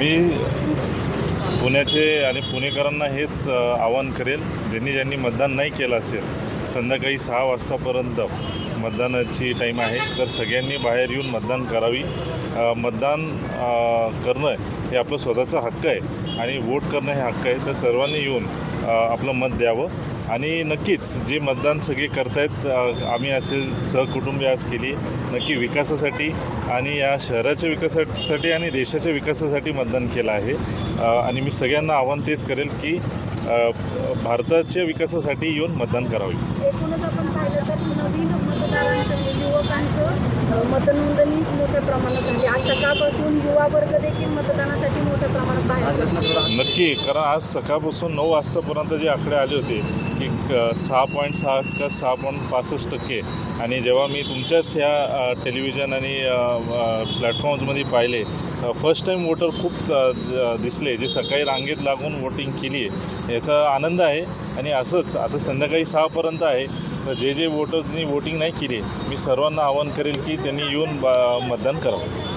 मी पुण्याचे आणि पुणेकरांना हेच आवाहन करेल ज्यांनी ज्यांनी मतदान नाही केलं असेल संध्याकाळी सहा वाजतापर्यंत मतदानाची टाईम आहे. तर सगळ्यांनी बाहेर येऊन मतदान करावी. मतदान करणं हे आपलं स्वतःचा हक्क आहे आणि वोट करणं हे हक्क आहे. तर सर्वांनी येऊन आपलं मत द्यावं. आणि नक्कीच जे मतदान सगळे करतायत आम्ही असे सहकुटुंबी आज केली. नक्की विकासासाठी आणि या शहराच्या विकासासाठी आणि देशाच्या विकासासाठी मतदान केलं आहे. आणि मी सगळ्यांना आव्हान तेच करेल की भारताच्या विकासासाठी येऊन मतदान करावे. एकूणच आपण पाहिलं तर नवीन मतदारांचं युवकांचं मतनोंदणी मोठ्या प्रमाणात झाली. आज सकाळपासून युवा वर्ग देखील मतदानासाठी मोठ्या प्रमाणात बाहेर पडला. नक्की कारण आज सकाळपासून नऊ वाजतापर्यंत जे आकडे आले होते की सहा पॉईंट सहा का सहा पॉईंट पासष्ट टक्के आणि जेव्हा मी तुमच्याच ह्या टेलिव्हिजन आणि प्लॅटफॉर्म्समध्ये पाहिले फर्स्ट टाईम वोटर खूप दिसले जे सकाळी रांगेत लागून वोटिंग केली आहे याचा आनंद आहे आणि असंच आता संध्याकाळी सहापर्यंत आहे तर जे जे वोटर्सनी वोटिंग नाही केली मी सर्वांना आवाहन करेल की त्यांनी येऊन बा मतदान करावं